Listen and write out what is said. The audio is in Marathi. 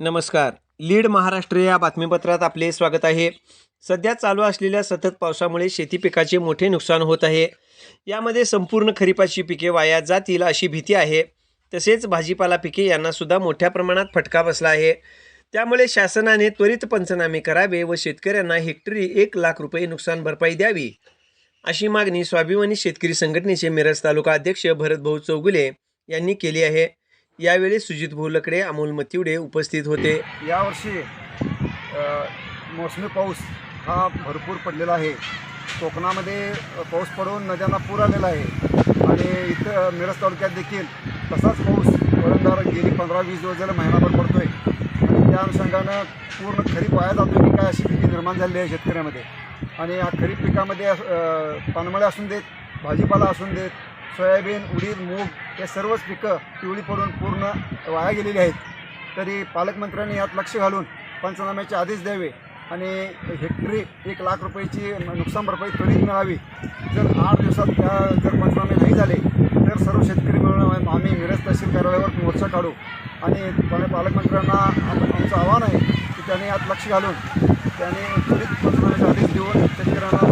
नमस्कार. लीड महाराष्ट्र या बातमीपत्रात आपले स्वागत आहे. सध्या चालू असलेल्या सतत पावसामुळे शेती पिकाचे मोठे नुकसान होत आहे. यामध्ये संपूर्ण खरीपाची पिके वाया जातील अशी भीती आहे. तसेच भाजीपाला पिके यांनासुद्धा मोठ्या प्रमाणात फटका बसला आहे. त्यामुळे शासनाने त्वरित पंचनामे करावे व शेतकऱ्यांना हेक्टरी एक लाख रुपये नुकसान भरपाई द्यावी. अशी मागणी स्वाभिमानी शेतकरी संघटनेचे मिरज तालुका अध्यक्ष भरतभाऊ चौगुले यांनी केली आहे. यावेळी सुजित भोलकडे अमोल मतिवडे उपस्थित होते. यावर्षी मोसमी पाऊस हा भरपूर पडलेला आहे. कोकणामध्ये पाऊस पडून नद्यांना पूर आलेला आहे. आणि इथं मिरज तालुक्यात देखील तसाच पाऊस वळणदार गेली पंधरा वीस दिवस झाले महिनाभर पडतो आणि त्या अनुषंगानं पूर्ण खरीप वाया जातो की काय अशी भीती निर्माण झालेली आहे शेतकऱ्यामध्ये. आणि या खरीप पिकामध्ये पानमळे असून देत भाजीपाला असून देत सोयाबीन उडीद मूग हे सर्वच पिकं पिवळी पडून पूर्ण वाया गेलेली आहेत. तरी पालकमंत्र्यांनी यात लक्ष घालून पंचनाम्याचे आदेश द्यावे आणि हेक्टरी एक लाख रुपयाची नुकसान भरपाई त्वरित मिळावी. जर आठ दिवसात त्या जर पंचनामे नाही झाले तर सर्व शेतकरी मिळून आम्ही मिरज तहसील कार्यालयावर मोर्चा काढू. आणि पालकमंत्र्यांना आम- आमचं आव्हान आहे की त्यांनी यात लक्ष घालून त्यांनी त्वरित पंचनाम्याचे आदेश देऊन शेतकऱ्यांना